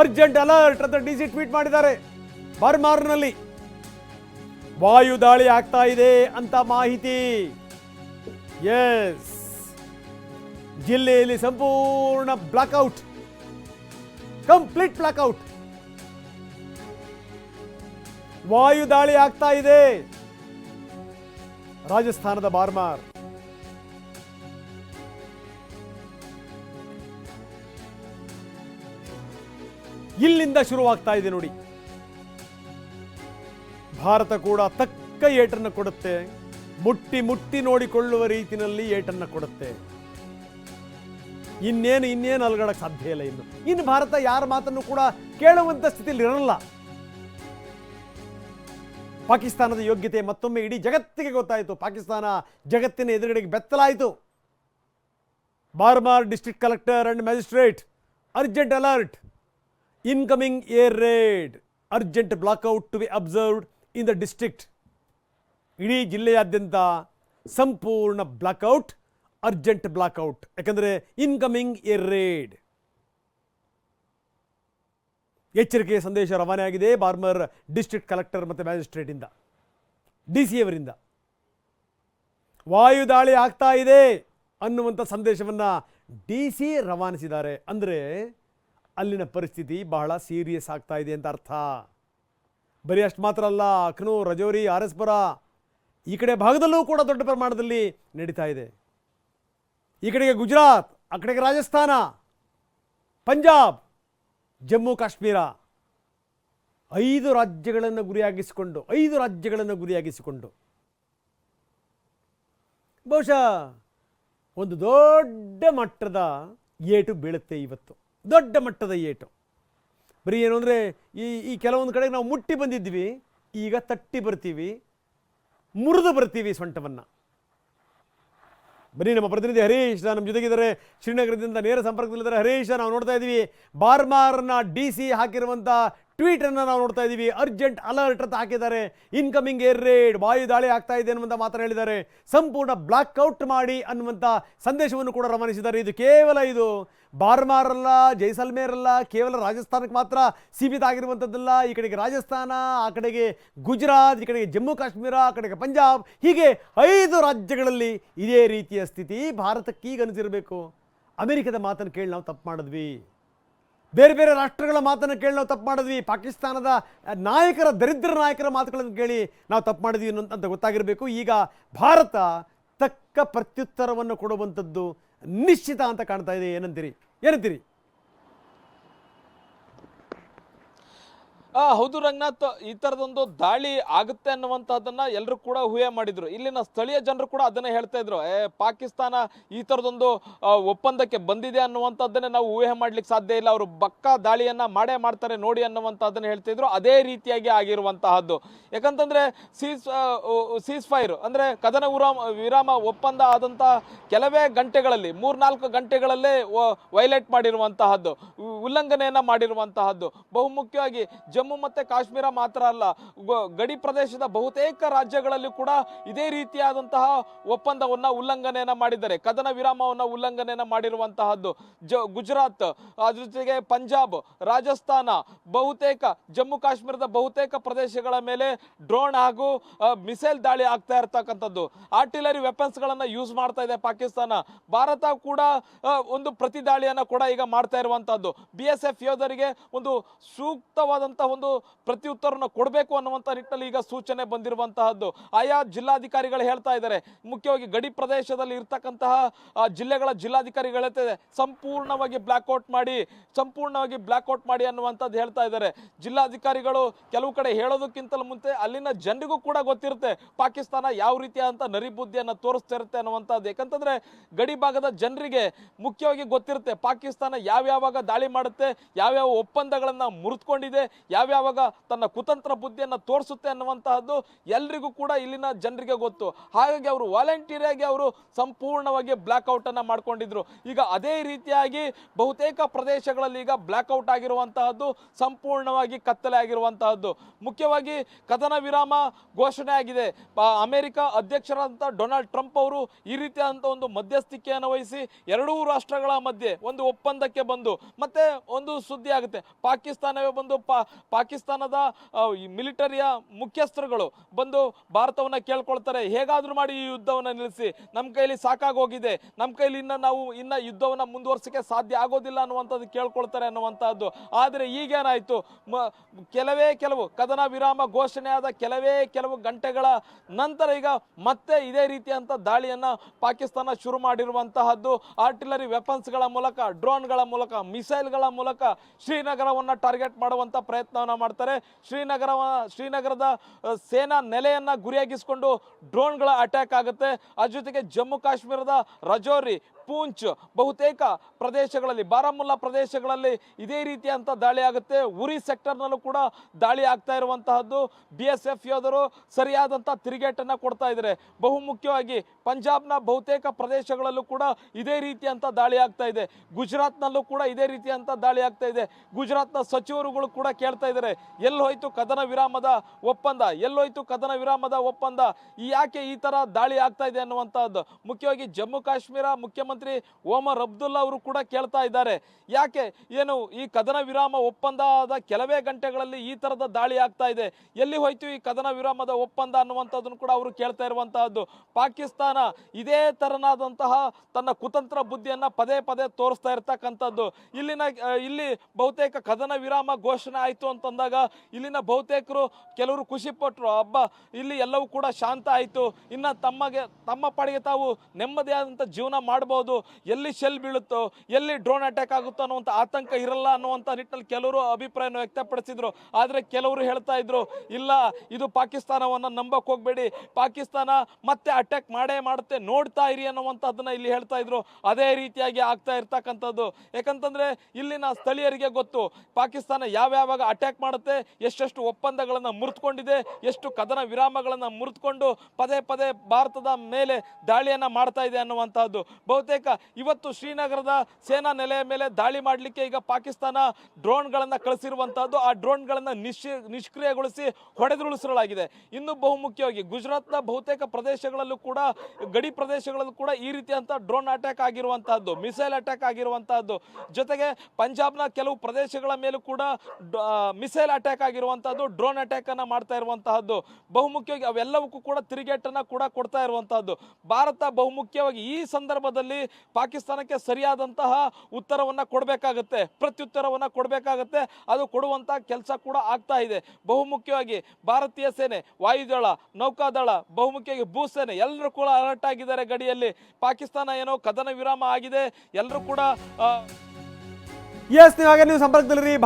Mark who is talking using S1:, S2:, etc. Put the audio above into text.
S1: Urgent alert ಅಂತ D C tweet ಮಾಡಿದ್ದಾರೆ. ಬರ್ಮಾರ್ನಲ್ಲಿ ವಾಯುದಾಳಿ ಆಗ್ತಾ ಇದೆ ಅಂತ ಮಾಹಿತಿ. ಎಸ್ ಜಿಲ್ಲೆಯಲ್ಲಿ ಸಂಪೂರ್ಣ ಬ್ಲಾಕ್ಔಟ್. Complete blackout. ವಾಯು ದಾಳಿ ಆಗ್ತಾ ಇದೆ. ರಾಜಸ್ಥಾನದ ಬಾರ್ಮಾರ್. ಇಲ್ಲಿಂದ ಶುರುವಾಗ್ತಾ ಇದೆ ನೋಡಿ. ಭಾರತ ಕೂಡ ತಕ್ಕ ಏಟನ್ನು ಕೊಡುತ್ತೆ. ಮುಟ್ಟಿ ಮುಟ್ಟಿ ನೋಡಿಕೊಳ್ಳುವ ರೀತಿಯಲ್ಲಿ ಏಟನ್ನು ಕೊಡುತ್ತೆ. ಇನ್ನೇನು ಇನ್ನೇನು ಅಲ್ಗಡಕ್ಕೆ ಸಾಧ್ಯ ಇಲ್ಲ ಇನ್ನು. ಇನ್ನು ಭಾರತ ಯಾರ ಮಾತನ್ನು ಕೂಡ ಕೇಳುವಂತ ಸ್ಥಿತಿಯಲ್ಲಿ ಇರಲ್ಲ. ಪಾಕಿಸ್ತಾನದ ಯೋಗ್ಯತೆ ಮತ್ತೊಮ್ಮೆ ಇಡೀ ಜಗತ್ತಿಗೆ ಗೊತ್ತಾಯಿತು. ಪಾಕಿಸ್ತಾನ ಜಗತ್ತಿನ ಎದುರುಗಡೆಗೆ ಬೆತ್ತಲಾಯಿತು. Barmer district collector and magistrate, urgent alert. Incoming air raid urgent blackout to be observed in the district ಇಡೀ ಜಿಲ್ಲೆಯಾದ್ಯಂತ ಸಂಪೂರ್ಣ ಬ್ಲಾಕ್ಔಟ್ ಅರ್ಜೆಂಟ್ ಬ್ಲಾಕ್ಔಟ್ ಯಾಕಂದರೆ ಇನ್ಕಮಿಂಗ್ ಏರ್ ರೇಡ್ ಎಚ್ಚರಿಕೆಯ ಸಂದೇಶ ರವಾನೆಯಾಗಿದೆ ಬಾರ್ಮರ್ ಡಿಸ್ಟ್ರಿಕ್ಟ್ ಕಲೆಕ್ಟರ್ ಮತ್ತು ಮ್ಯಾಜಿಸ್ಟ್ರೇಟಿಂದ ಡಿ ಸಿ ಅವರಿಂದ. ವಾಯುದಾಳಿ ಆಗ್ತಾ ಇದೆ ಅನ್ನುವಂಥ ಸಂದೇಶವನ್ನು ಡಿ ಸಿ ರವಾನಿಸಿದ್ದಾರೆ. ಅಂದರೆ ಅಲ್ಲಿನ ಪರಿಸ್ಥಿತಿ ಬಹಳ ಸೀರಿಯಸ್ ಆಗ್ತಾ ಇದೆ ಅಂತ ಅರ್ಥ. ಬರೀ ಅಷ್ಟು ಮಾತ್ರ ಅಲ್ಲ ಅಕ್ನೂರ್ ರಜೌರಿ ಆರ್ ಎಸ್ ಈ ಕಡೆ ಭಾಗದಲ್ಲೂ ಕೂಡ ದೊಡ್ಡ ಪ್ರಮಾಣದಲ್ಲಿ ನಡೀತಾ ಇದೆ. ಈ ಕಡೆಗೆ ಗುಜರಾತ್, ಆ ಕಡೆಗೆ ರಾಜಸ್ಥಾನ, ಪಂಜಾಬ್, ಜಮ್ಮು, ಕಾಶ್ಮೀರ ಐದು ರಾಜ್ಯಗಳನ್ನು ಗುರಿಯಾಗಿಸಿಕೊಂಡು, ಐದು ರಾಜ್ಯಗಳನ್ನು ಗುರಿಯಾಗಿಸಿಕೊಂಡು. ಬಹುಶಃ ಒಂದು ದೊಡ್ಡ ಮಟ್ಟದ ಏಟು ಬೀಳುತ್ತೆ ಇವತ್ತು. ದೊಡ್ಡ ಮಟ್ಟದ ಏಟು. ಬರೀ ಏನು ಅಂದರೆ ಈ ಈ ಕೆಲವೊಂದು ಕಡೆಗೆ ನಾವು ಮುಟ್ಟಿ ಬಂದಿದ್ವಿ ಈಗ ತಟ್ಟಿ ಬರ್ತೀವಿ, ಮುರಿದು ಬರ್ತೀವಿ ಸೊಂಟವನ್ನು. ಬನ್ನಿ ನಮ್ಮ ಪ್ರತಿನಿಧಿ ಹರೀಶ್ ನಮ್ಮ ಜೊತೆಗಿದ್ದಾರೆ, ಶ್ರೀನಗರದಿಂದ ನೇರ ಸಂಪರ್ಕದಲ್ಲಿದ್ದಾರೆ. ಹರೀಶ್ ನಾವು ನೋಡ್ತಾ ಇದ್ದೀವಿ. ಬಾರ್ಮಾರ್ನ ಡಿ ಸಿ ಹಾಕಿರುವಂಥ ಟ್ವೀಟನ್ನು ನಾವು ನೋಡ್ತಾ ಇದ್ದೀವಿ ಅರ್ಜೆಂಟ್ ಅಲರ್ಟ್ ಅಂತ ಹಾಕಿದ್ದಾರೆ. ಇನ್ಕಮಿಂಗ್ ಏರ್ ರೇಡ್ ವಾಯು ದಾಳಿ ಆಗ್ತಾ ಇದೆ ಅನ್ನುವಂಥ ಮಾತ್ರ ಹೇಳಿದ್ದಾರೆ. ಸಂಪೂರ್ಣ ಬ್ಲಾಕ್ಔಟ್ ಮಾಡಿ ಅನ್ನುವಂಥ ಸಂದೇಶವನ್ನು ಕೂಡ ರವಾನಿಸಿದ್ದಾರೆ. ಇದು ಕೇವಲ ಇದು ಬಾರ್ಮಾರ್ ಅಲ್ಲ, ಜೈಸಲ್ಮೇರ್ ಅಲ್ಲ, ಕೇವಲ ರಾಜಸ್ಥಾನಕ್ಕೆ ಮಾತ್ರ ಸೀಮಿತ ಆಗಿರುವಂಥದ್ದಲ್ಲ ಈ ಕಡೆಗೆ ರಾಜಸ್ಥಾನ, ಆ ಕಡೆಗೆ ಗುಜರಾತ್, ಈ ಕಡೆಗೆ ಜಮ್ಮು ಕಾಶ್ಮೀರ, ಆ ಕಡೆಗೆ ಪಂಜಾಬ್, ಹೀಗೆ ಐದು ರಾಜ್ಯಗಳಲ್ಲಿ ಇದೇ ರೀತಿಯ ಸ್ಥಿತಿ. ಭಾರತಕ್ಕೆ ಈಗ ಅನಿಸಿರಬೇಕು ಅಮೆರಿಕದ ಮಾತನ್ನು ಕೇಳಿ ನಾವು ತಪ್ಪು ಮಾಡಿದ್ವಿ. ಬೇರೆ ಬೇರೆ ರಾಷ್ಟ್ರಗಳ ಮಾತನ್ನು ಕೇಳಿ ನಾವು ತಪ್ಪು ಮಾಡಿದ್ವಿ. ಪಾಕಿಸ್ತಾನದ ನಾಯಕರ, ದರಿದ್ರ ನಾಯಕರ ಮಾತುಗಳನ್ನು ಕೇಳಿ ನಾವು ತಪ್ಪು ಮಾಡಿದ್ವಿ ಅಂತ ಗೊತ್ತಾಗಿರಬೇಕು. ಈಗ ಭಾರತ ತಕ್ಕ ಪ್ರತ್ಯುತ್ತರವನ್ನು ಕೊಡುವಂಥದ್ದು ನಿಶ್ಚಿತ ಅಂತ ಕಾಣ್ತಾ ಇದೆ. ಏನಂತೀರಿ? ಏನಂತೀರಿ?
S2: ಹೌದು ರಂಗನಾಥ್, ಈ ತರದೊಂದು ದಾಳಿ ಆಗುತ್ತೆ ಅನ್ನುವಂಥದ್ದನ್ನ ಎಲ್ಲರೂ ಕೂಡ ಊಹೆ ಮಾಡಿದ್ರು. ಇಲ್ಲಿನ ಸ್ಥಳೀಯ ಜನರು ಕೂಡ ಅದನ್ನೇ ಹೇಳ್ತಾ ಇದ್ರು. ಏ, ಪಾಕಿಸ್ತಾನ ಈ ತರದೊಂದು ಒಪ್ಪಂದಕ್ಕೆ ಬಂದಿದೆ ಅನ್ನುವಂಥದ್ದನ್ನೇ ನಾವು ಊಹೆ ಮಾಡ್ಲಿಕ್ಕೆ ಸಾಧ್ಯ ಇಲ್ಲ. ಅವರು ಬಕ್ಕ ದಾಳಿಯನ್ನ ಮಾಡೇ ಮಾಡ್ತಾರೆ ನೋಡಿ ಅನ್ನುವಂಥದ್ದನ್ನ ಹೇಳ್ತಾ ಇದ್ರು. ಅದೇ ರೀತಿಯಾಗಿ ಆಗಿರುವಂತಹದ್ದು. ಯಾಕಂತಂದ್ರೆ, ಸೀಸ್ ಸೀಸ್ ಫೈರ್ ಅಂದ್ರೆ ಕದನ ವಿರಾಮ ವಿರಾಮ ಒಪ್ಪಂದ ಆದಂತ ಕೆಲವೇ ಗಂಟೆಗಳಲ್ಲಿ, ಮೂರ್ನಾಲ್ಕು ಗಂಟೆಗಳಲ್ಲೇ ವೈಲೇಟ್ ಮಾಡಿರುವಂತಹದ್ದು, ಉಲ್ಲಂಘನೆಯನ್ನ ಮಾಡಿರುವಂತಹದ್ದು. ಬಹುಮುಖ್ಯವಾಗಿ ಜಮ್ಮು ಮತ್ತೆ ಕಾಶ್ಮೀರ ಮಾತ್ರ ಅಲ್ಲ ಗಡಿ ಪ್ರದೇಶದ ಬಹುತೇಕ ರಾಜ್ಯಗಳಲ್ಲಿ ಕೂಡ ಇದೇ ರೀತಿಯಾದಂತಹ ಒಪ್ಪಂದವನ್ನ ಉಲ್ಲಂಘನೆಯನ್ನ ಮಾಡಿದ್ದಾರೆ. ಕದನ ವಿರಾಮವನ್ನ ಉಲ್ಲಂಘನೆಯನ್ನ ಮಾಡಿರುವಂತಹದ್ದು. ಜ, ಗುಜರಾತ್ ಅದ್ರ ಜೊತೆಗೆ ಪಂಜಾಬ್, ರಾಜಸ್ಥಾನ, ಬಹುತೇಕ, ಜಮ್ಮು ಕಾಶ್ಮೀರದ ಬಹುತೇಕ ಪ್ರದೇಶಗಳ ಮೇಲೆ ಡ್ರೋನ್ ಹಾಗೂ ಮಿಸೈಲ್ ದಾಳಿ ಆಗ್ತಾ ಇರ್ತಕ್ಕಂಥದ್ದು. ಆರ್ಟಿಲರಿ ವೆಪನ್ಸ್ ಗಳನ್ನ ಯೂಸ್ ಮಾಡ್ತಾ ಇದೆ ಪಾಕಿಸ್ತಾನ. ಭಾರತ ಕೂಡ ಒಂದು ಪ್ರತಿ ದಾಳಿಯನ್ನ ಕೂಡ ಈಗ ಮಾಡ್ತಾ ಇರುವಂತಹದ್ದು. ಬಿ ಎಸ್ ಎಫ್ ಯೋಧರಿಗೆ ಒಂದು ಸೂಕ್ತವಾದಂತಹ ಒಂದು ಪ್ರತಿಯುತ್ತರವನ್ನು ಕೊಡಬೇಕು ಅನ್ನುವಂತ ನಿಟ್ಟಿನಲ್ಲಿ ಈಗ ಸೂಚನೆ ಬಂದಿರುವಂತಹದ್ದು. ಆಯಾ ಜಿಲ್ಲಾಧಿಕಾರಿಗಳು ಹೇಳ್ತಾ ಇದ್ದಾರೆ. ಮುಖ್ಯವಾಗಿ ಗಡಿ ಪ್ರದೇಶದಲ್ಲಿ ಇರ್ತಕ್ಕಂತಹ ಜಿಲ್ಲೆಗಳ ಜಿಲ್ಲಾಧಿಕಾರಿಗಳು ಹೇಳ್ತಾ ಸಂಪೂರ್ಣವಾಗಿ ಬ್ಲಾಕ್ಔಟ್ ಮಾಡಿ, ಸಂಪೂರ್ಣವಾಗಿ ಬ್ಲಾಕ್ಔಟ್ ಮಾಡಿ ಅನ್ನುವಂಥದ್ದು ಹೇಳ್ತಾ ಇದ್ದಾರೆ. ಜಿಲ್ಲಾಧಿಕಾರಿಗಳು ಕೆಲವು ಕಡೆ ಹೇಳೋದಕ್ಕಿಂತಲೂ ಮುಂಚೆ ಅಲ್ಲಿನ ಜನರಿಗೂ ಕೂಡ ಗೊತ್ತಿರುತ್ತೆ ಪಾಕಿಸ್ತಾನ ಯಾವ ರೀತಿಯಾದಂಥ ನರಿಬುದ್ಧಿಯನ್ನು ತೋರಿಸ್ತಾ ಇರುತ್ತೆ ಅನ್ನುವಂಥದ್ದು. ಯಾಕಂತಂದ್ರೆ ಗಡಿ ಭಾಗದ ಜನರಿಗೆ ಮುಖ್ಯವಾಗಿ ಗೊತ್ತಿರುತ್ತೆ ಪಾಕಿಸ್ತಾನ ಯಾವ್ಯಾವಾಗ ದಾಳಿ ಮಾಡುತ್ತೆ, ಯಾವ್ಯಾವ ಒಪ್ಪಂದಗಳನ್ನ ಮುರಿದುಕೊಂಡಿದೆ ಯಾವ ಯಾವ್ಯಾವಾಗ ತನ್ನ ಕುತಂತ್ರ ಬುದ್ಧಿಯನ್ನು ತೋರಿಸುತ್ತೆ ಅನ್ನುವಂತಹದ್ದು ಎಲ್ರಿಗೂ ಕೂಡ ಇಲ್ಲಿನ ಜನರಿಗೆ ಗೊತ್ತು. ಹಾಗಾಗಿ ಅವರು ವಾಲಂಟಿಯರ್ ಆಗಿ ಅವರು ಸಂಪೂರ್ಣವಾಗಿ ಬ್ಲಾಕ್ ಔಟ್ ಅನ್ನ ಮಾಡ್ಕೊಂಡಿದ್ರು. ಈಗ ಅದೇ ರೀತಿಯಾಗಿ ಬಹುತೇಕ ಪ್ರದೇಶಗಳಲ್ಲಿ ಈಗ ಬ್ಲಾಕ್ ಔಟ್ ಆಗಿರುವಂತಹದ್ದು ಸಂಪೂರ್ಣವಾಗಿ ಕತ್ತಲೆ ಆಗಿರುವಂತಹದ್ದು. ಮುಖ್ಯವಾಗಿ ಕದನ ವಿರಾಮ ಘೋಷಣೆ ಆಗಿದೆ. ಅಮೆರಿಕ ಅಧ್ಯಕ್ಷರಾದಂಥ ಡೊನಾಲ್ಡ್ ಟ್ರಂಪ್ ಅವರು ಈ ರೀತಿಯಾದಂಥ ಒಂದು ಮಧ್ಯಸ್ಥಿಕೆಯನ್ನು ವಹಿಸಿ ಎರಡೂ ರಾಷ್ಟ್ರಗಳ ಮಧ್ಯೆ ಒಂದು ಒಪ್ಪಂದಕ್ಕೆ ಬಂದು ಮತ್ತೆ ಒಂದು ಸುದ್ದಿ ಆಗುತ್ತೆ. ಪಾಕಿಸ್ತಾನವೇ ಬಂದು ಪಾಕಿಸ್ತಾನದ ಈ ಮಿಲಿಟರಿಯ ಮುಖ್ಯಸ್ಥರುಗಳು ಬಂದು ಭಾರತವನ್ನು ಕೇಳ್ಕೊಳ್ತಾರೆ. ಹೇಗಾದರೂ ಮಾಡಿ ಈ ಯುದ್ಧವನ್ನು ನಿಲ್ಲಿಸಿ. ನಮ್ಮ ಕೈಲಿ ಸಾಕಾಗೋಗಿದೆ. ನಮ್ಮ ಕೈಲಿ ಇನ್ನು ನಾವು ಇನ್ನು ಯುದ್ಧವನ್ನ ಮುಂದುವರ್ಸಕ್ಕೆ ಸಾಧ್ಯ ಆಗೋದಿಲ್ಲ ಅನ್ನುವಂಥದ್ದು ಕೇಳ್ಕೊಳ್ತಾರೆ ಅನ್ನುವಂಥದ್ದು. ಆದರೆ ಈಗೇನಾಯಿತು? ಕೆಲವೇ ಕೆಲವು ಕದನ ವಿರಾಮ ಘೋಷಣೆಯಾದ ಕೆಲವೇ ಕೆಲವು ಗಂಟೆಗಳ ನಂತರ ಈಗ ಮತ್ತೆ ಇದೇ ರೀತಿಯಂತ ದಾಳಿಯನ್ನ ಪಾಕಿಸ್ತಾನ ಶುರು ಮಾಡಿರುವಂತಹದ್ದು. ಆರ್ಟಿಲರಿ ವೆಪನ್ಸ್ಗಳ ಮೂಲಕ, ಡ್ರೋನ್ಗಳ ಮೂಲಕ, ಮಿಸೈಲ್ಗಳ ಮೂಲಕ ಶ್ರೀನಗರವನ್ನ ಟಾರ್ಗೆಟ್ ಮಾಡುವಂತ ಪ್ರಯತ್ನವನ್ನ ಮಾಡ್ತಾರೆ. ಶ್ರೀನಗರ, ಶ್ರೀನಗರದ ಸೇನಾ ನೆಲೆಯನ್ನ ಗುರಿಯಾಗಿಸಿಕೊಂಡು ಡ್ರೋನ್ಗಳ ಅಟ್ಯಾಕ್ ಆಗುತ್ತೆ. ಅದ್ರ ಜೊತೆಗೆ ಜಮ್ಮು ಕಾಶ್ಮೀರದ ರಜೌರಿ ಪೂಂಚ್ ಬಹುತೇಕ ಪ್ರದೇಶಗಳಲ್ಲಿ, ಬಾರಾಮುಲ್ಲಾ ಪ್ರದೇಶಗಳಲ್ಲಿ ಇದೇ ರೀತಿಯಂಥ ದಾಳಿ ಆಗುತ್ತೆ. ಉರಿ ಸೆಕ್ಟರ್ನಲ್ಲೂ ಕೂಡ ದಾಳಿ ಆಗ್ತಾ ಇರುವಂತಹದ್ದು. ಬಿ ಎಸ್ ಎಫ್ ಯೋಧರು ಸರಿಯಾದಂಥ ತಿರುಗೇಟನ್ನು ಕೊಡ್ತಾ ಇದ್ದಾರೆ. ಬಹುಮುಖ್ಯವಾಗಿ ಪಂಜಾಬ್ನ ಬಹುತೇಕ ಪ್ರದೇಶಗಳಲ್ಲೂ ಕೂಡ ಇದೇ ರೀತಿಯಂಥ ದಾಳಿ ಆಗ್ತಾ ಇದೆ. ಗುಜರಾತ್ನಲ್ಲೂ ಕೂಡ ಇದೇ ರೀತಿಯಂಥ ದಾಳಿ ಆಗ್ತಾ ಇದೆ. ಗುಜರಾತ್ನ ಸಚಿವರುಗಳು ಕೂಡ ಕೇಳ್ತಾ ಇದ್ದಾರೆ ಎಲ್ಲಿ ಹೋಯ್ತು ಕದನ ವಿರಾಮದ ಒಪ್ಪಂದ? ಎಲ್ಲೋಯ್ತು ಕದನ ವಿರಾಮದ ಒಪ್ಪಂದ? ಯಾಕೆ ಈ ತರ ದಾಳಿ ಆಗ್ತಾ ಇದೆ ಅನ್ನುವಂಥದ್ದು ಮುಖ್ಯವಾಗಿ ಜಮ್ಮು ಕಾಶ್ಮೀರ ಮುಖ್ಯಮಂತ್ರಿ ಓಮರ್ ಅಬ್ದುಲ್ಲಾ ಅವರು ಕೂಡ ಕೇಳ್ತಾ ಇದ್ದಾರೆ. ಯಾಕೆ? ಏನು ಈ ಕದನ ವಿರಾಮ ಒಪ್ಪಂದದ ಕೆಲವೇ ಗಂಟೆಗಳಲ್ಲಿ ಈ ತರದ ದಾಳಿ ಆಗ್ತಾ ಇದೆ. ಎಲ್ಲಿ ಹೋಯ್ತು ಈ ಕದನ ವಿರಾಮದ ಒಪ್ಪಂದ ಅನ್ನುವಂಥದ್ದನ್ನು ಕೂಡ ಅವರು ಕೇಳ್ತಾ ಇರುವಂತಹದ್ದು. ಪಾಕಿಸ್ತಾನ ಇದೇ ತರನಾದಂತಹ ತನ್ನ ಕುತಂತ್ರ ಬುದ್ಧಿಯನ್ನ ಪದೇ ಪದೇ ತೋರಿಸ್ತಾ ಇರ್ತಕ್ಕಂಥದ್ದು. ಇಲ್ಲಿನ, ಇಲ್ಲಿ ಬಹುತೇಕ ಕದನ ವಿರಾಮ ಘೋಷಣೆ ಆಯಿತು ಅಂತಂದಾಗ ಇಲ್ಲಿನ ಬಹುತೇಕರು ಕೆಲವರು ಖುಷಿ ಪಟ್ರು ಹಬ್ಬ ಇಲ್ಲಿ ಎಲ್ಲವೂ ಕೂಡ ಶಾಂತ ಆಯಿತು. ಇನ್ನ ತಮಗೆ ತಮ್ಮ ಪಾಡಿಗೆ ತಾವು ನೆಮ್ಮದಿಯಾದಂಥ ಜೀವನ ಮಾಡಬಹುದು ಎಲ್ಲಿ ಶೆಲ್ ಬೀಳುತ್ತೋ, ಎಲ್ಲಿ ಡ್ರೋನ್ ಅಟ್ಯಾಕ್ ಆಗುತ್ತೋ ಅನ್ನುವಂಥ ಆತಂಕ ಇರಲ್ಲ ಅನ್ನುವಂಥ ನಿಟ್ಟಿನಲ್ಲಿ ಕೆಲವರು ಅಭಿಪ್ರಾಯವನ್ನು ವ್ಯಕ್ತಪಡಿಸಿದ್ರು. ಆದರೆ ಕೆಲವರು ಹೇಳ್ತಾ ಇದ್ರು, ಇಲ್ಲ, ಇದು ಪಾಕಿಸ್ತಾನವನ್ನ ನಂಬಕ್ಕೆ ಹೋಗ್ಬೇಡಿ, ಪಾಕಿಸ್ತಾನ ಮತ್ತೆ ಅಟ್ಯಾಕ್ ಮಾಡೇ ಮಾಡುತ್ತೆ, ನೋಡ್ತಾ ಇರಿ ಅನ್ನುವಂಥದ್ದನ್ನ ಇಲ್ಲಿ ಹೇಳ್ತಾ ಇದ್ರು. ಅದೇ ರೀತಿಯಾಗಿ ಆಗ್ತಾ ಇರ್ತಕ್ಕಂಥದ್ದು. ಯಾಕಂತಂದ್ರೆ ಇಲ್ಲಿನ ಸ್ಥಳೀಯರಿಗೆ ಗೊತ್ತು, ಪಾಕಿಸ್ತಾನ ಯಾವ್ಯಾವಾಗ ಅಟ್ಯಾಕ್ ಮಾಡುತ್ತೆ, ಎಷ್ಟೆಷ್ಟು ಒಪ್ಪಂದಗಳನ್ನ ಮುರಿದುಕೊಂಡಿದೆ, ಎಷ್ಟು ಕದನ ವಿರಾಮಗಳನ್ನ ಮುರಿದುಕೊಂಡು ಪದೇ ಪದೇ ಭಾರತದ ಮೇಲೆ ದಾಳಿಯನ್ನ ಮಾಡ್ತಾ ಇದೆ ಅನ್ನುವಂಥದ್ದು. ಬಹುತೇಕ ಇವತ್ತು ಶ್ರೀನಗರದ ಸೇನಾ ನೆಲೆಯ ಮೇಲೆ ದಾಳಿ ಮಾಡಲಿಕ್ಕೆ ಈಗ ಪಾಕಿಸ್ತಾನ ಡ್ರೋನ್ಗಳನ್ನು ಕಳಿಸಿರುವಂತಹದ್ದು. ಆ ಡ್ರೋನ್ಗಳನ್ನು ನಿಶ್, ನಿಷ್ಕ್ರಿಯಗೊಳಿಸಿ ಹೊಡೆದುರುಳಿಸಲಾಗಿದೆ ಇನ್ನು ಬಹುಮುಖ್ಯವಾಗಿ ಗುಜರಾತ್ನ ಬಹುತೇಕ ಪ್ರದೇಶಗಳಲ್ಲೂ ಕೂಡ, ಗಡಿ ಪ್ರದೇಶಗಳಲ್ಲೂ ಕೂಡ ಈ ರೀತಿಯಂಥ ಡ್ರೋನ್ ಅಟ್ಯಾಕ್ ಆಗಿರುವಂತಹದ್ದು, ಮಿಸೈಲ್ ಅಟ್ಯಾಕ್ ಆಗಿರುವಂತಹದ್ದು. ಜೊತೆಗೆ ಪಂಜಾಬ್ನ ಕೆಲವು ಪ್ರದೇಶಗಳ ಮೇಲೂ ಕೂಡ ಮಿಸೈಲ್ ಅಟ್ಯಾಕ್ ಆಗಿರುವಂತಹದ್ದು, ಡ್ರೋನ್ ಅಟ್ಯಾಕ್ ಅನ್ನ ಮಾಡ್ತಾ ಇರುವಂತಹದ್ದು. ಬಹುಮುಖ್ಯವಾಗಿ ಅವೆಲ್ಲವಕ್ಕೂ ಕೂಡ ತಿರುಗೇಟನ್ನ ಕೂಡ ಕೊಡ್ತಾ ಇರುವಂತಹದ್ದು. ಭಾರತ ಬಹುಮುಖ್ಯವಾಗಿ ಈ ಸಂದರ್ಭದಲ್ಲಿ ಪಾಕಿಸ್ತಾನಕ್ಕೆ ಸರಿಯಾದಂತಹ ಉತ್ತರವನ್ನ ಕೊಡಬೇಕಾಗತ್ತೆ, ಪ್ರತ್ಯುತ್ತರವನ್ನ ಕೊಡಬೇಕಾಗತ್ತೆ. ಅದು ಕೊಡುವಂತ ಕೆಲಸ ಕೂಡ ಆಗ್ತಾ ಇದೆ. ಬಹುಮುಖ್ಯವಾಗಿ ಭಾರತೀಯ ಸೇನೆ, ವಾಯುದಳ, ನೌಕಾದಳ, ಬಹುಮುಖ್ಯವಾಗಿ ಭೂಸೇನೆ ಎಲ್ಲರೂ ಕೂಡ ಅಲರ್ಟ್ ಆಗಿದ್ದಾರೆ ಗಡಿಯಲ್ಲಿ. ಪಾಕಿಸ್ತಾನ ಏನೋ ಕದನ ವಿರಾಮ ಆಗಿದೆ. ಎಲ್ಲರೂ ಕೂಡ
S1: ಎಸ್ ನೀವು ಹಾಗೆ ನೀವು ಸಂಪರ್ಕದಲ್ಲಿರಿ.